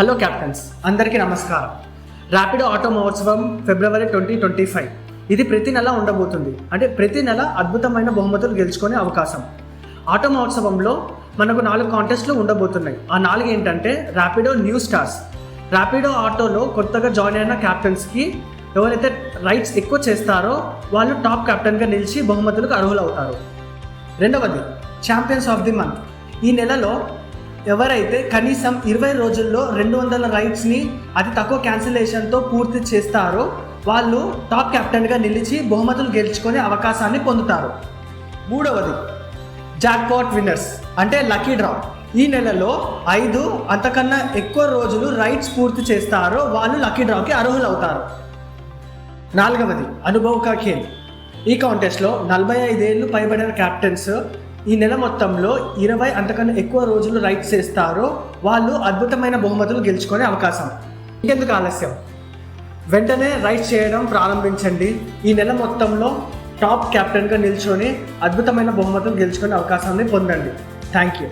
Hello captains అందరికీ నమస్కారం. Rapido auto మహోత్సవం ఫిబ్రవరి ట్వంటీ ట్వంటీ ఫైవ్ ఇది ప్రతి నెల ఉండబోతుంది. అంటే ప్రతి నెల అద్భుతమైన బహుమతులు గెలుచుకునే అవకాశం. ఆటో మహోత్సవంలో మనకు నాలుగు కాంటెస్ట్లు ఉండబోతున్నాయి. ఆ నాలుగు ఏంటంటే ర్యాపిడో న్యూ స్టార్స్ ర్యాపిడో ఆటోలో కొత్తగా జాయిన్ అయిన క్యాప్టెన్స్కి ఎవరైతే రైడ్స్ ఎక్కువ చేస్తారో వాళ్ళు టాప్ కెప్టెన్గా నిలిచి బహుమతులకు అర్హులవుతారు. రెండవది ఛాంపియన్స్ ఆఫ్ ది మంత్ ఈ నెలలో ఎవరైతే కనీసం ఇరవై రోజుల్లో రెండు వందల రైడ్స్ని అతి తక్కువ క్యాన్సిలేషన్తో పూర్తి చేస్తారో వాళ్ళు టాప్ కెప్టెన్గా నిలిచి బహుమతులు గెలుచుకునే అవకాశాన్ని పొందుతారు. మూడవది జాక్పాట్ విన్నర్స్ అంటే లక్కీ డ్రా ఈ నెలలో ఐదు అంతకన్నా ఎక్కువ రోజులు రైడ్స్ పూర్తి చేస్తారో వాళ్ళు లక్కీ డ్రాకి అర్హులవుతారు. నాలుగవది అనుభవ ఖేల్ ఈ కాంటెస్ట్లో నలభై ఐదేళ్ళు పైబడిన క్యాప్టెన్స్ ఈ నెల మొత్తంలో ఇరవై అంతకన్నా ఎక్కువ రోజులు రైడ్స్ చేస్తారో వాళ్ళు అద్భుతమైన బహుమతులు గెలుచుకునే అవకాశం. ఇంకెందుకు ఆలస్యం? వెంటనే రైడ్స్ చేయడం ప్రారంభించండి. ఈ నెల మొత్తంలో టాప్ కెప్టెన్గా నిల్చొని అద్భుతమైన బహుమతులు గెలుచుకునే అవకాశాన్ని పొందండి. Thank you